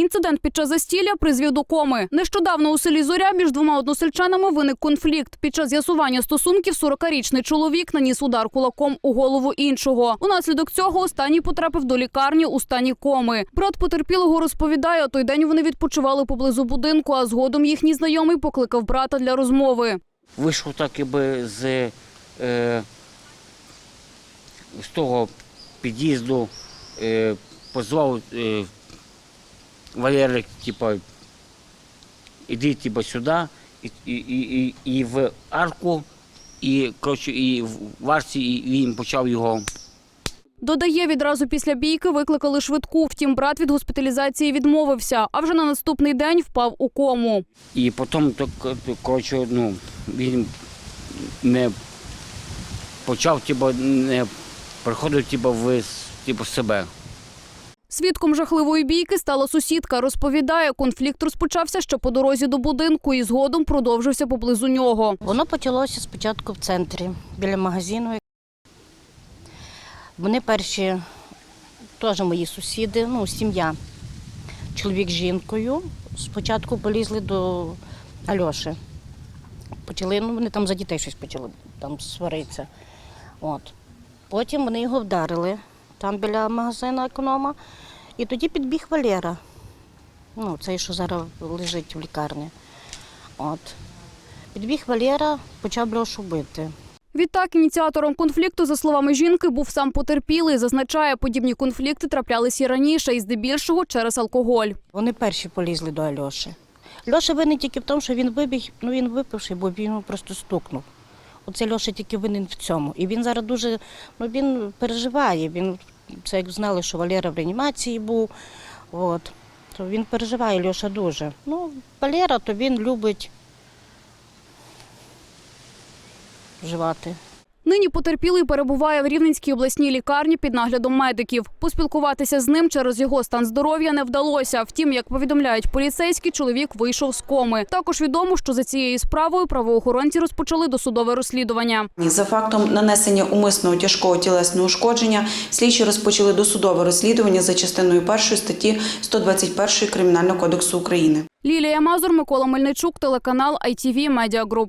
Інцидент під час застілля призвів до коми. Нещодавно у селі Зоря між двома односельчанами виник конфлікт. Під час з'ясування стосунків 40-річний чоловік наніс удар кулаком у голову іншого. Унаслідок цього останній потрапив до лікарні у стані коми. Брат потерпілого розповідає, той день вони відпочивали поблизу будинку, а згодом їхній знайомий покликав брата для розмови. Вийшов так якби з, е, з того під'їзду, е, позвав е, Валерик, типа, іди типа, сюди, і, і, і, і, в арку, і, коротше, і в арці, і він почав його. Додає, відразу після бійки викликали швидку. Втім, брат від госпіталізації відмовився, а вже на наступний день впав у кому. І потім, так, коротше, ну, він не почав, типа, не приходив типа, в типу, себе. Свідком жахливої бійки стала сусідка. Розповідає, конфлікт розпочався ще по дорозі до будинку і згодом продовжився поблизу нього. Воно почалося спочатку в центрі, біля магазину. Вони перші теж мої сусіди, ну, сім'я. Чоловік з жінкою. Спочатку полізли до Альоші. Почали, ну, вони там за дітей щось почали там сваритися. От. Потім вони його вдарили там біля магазину економа. І тоді підбіг Валера. Ну, цей, що зараз лежить в лікарні. От. Підбіг Валера, почав Льошу бити. Відтак, ініціатором конфлікту, за словами жінки, був сам потерпілий. Зазначає, подібні конфлікти траплялись і раніше, і здебільшого через алкоголь. Вони перші полізли до Альоші. Льоша винен тільки в тому, що він вибіг, ну він випивши, бо він його просто стукнув. Оце Льоша тільки винен в цьому. І він зараз дуже ну, він переживає. Він, це як знали, що Валера в реанімації був. От. То він переживає Льоша дуже. Ну, Валера, то він любить вживати. Нині потерпілий перебуває в Рівненській обласній лікарні під наглядом медиків. Поспілкуватися з ним через його стан здоров'я не вдалося. Втім, як повідомляють поліцейські, чоловік вийшов з коми. Також відомо, що за цією справою правоохоронці розпочали досудове розслідування. За фактом нанесення умисного тяжкого тілесного ушкодження слідчі розпочали досудове розслідування за частиною першої статті 121 Кримінального кодексу України. Лілія Мазур, Микола Мельничук, телеканал ITV Media Group.